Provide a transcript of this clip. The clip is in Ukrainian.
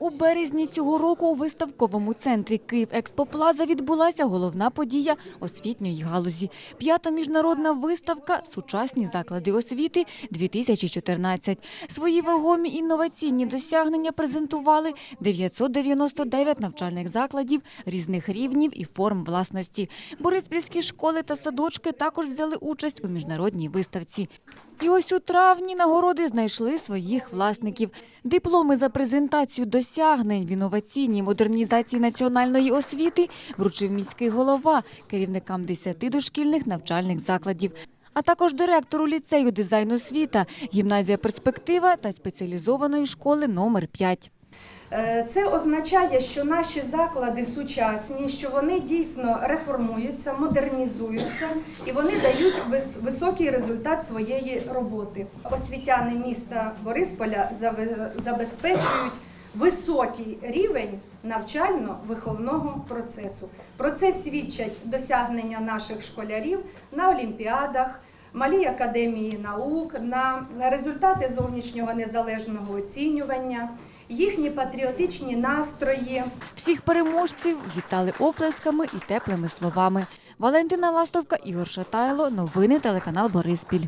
У березні цього року у виставковому центрі Київ Експоплаза відбулася головна подія освітньої галузі. П'ята міжнародна виставка Сучасні заклади освіти 2014 Свої вагомі інноваційні досягнення презентували 999 навчальних закладів різних рівнів і форм власності. Бориспільські школи та садочки також взяли участь у міжнародній виставці. І ось у травні нагороди знайшли своїх власників. Дипломи за презентацію досягнень в інноваційній модернізації національної освіти вручив міський голова керівникам 10 дошкільних навчальних закладів. А також директору ліцею дизайну освіта, гімназія перспектива та спеціалізованої школи номер 5. Е, Це означає, що наші заклади сучасні, що вони дійсно реформуються, модернізуються і вони дають вис- високий результат своєї роботи. Освітяни міста Борисполя забезпечують високий рівень навчально-виховного процесу. Про це свідчать досягнення наших школярів на олімпіадах. Малій академії наук на результати зовнішнього незалежного оцінювання, їхні патріотичні настрої. Всіх переможців вітали оплесками і теплими словами. Валентина Ластовка, Ігор Шатайло. Новини телеканал Бориспіль.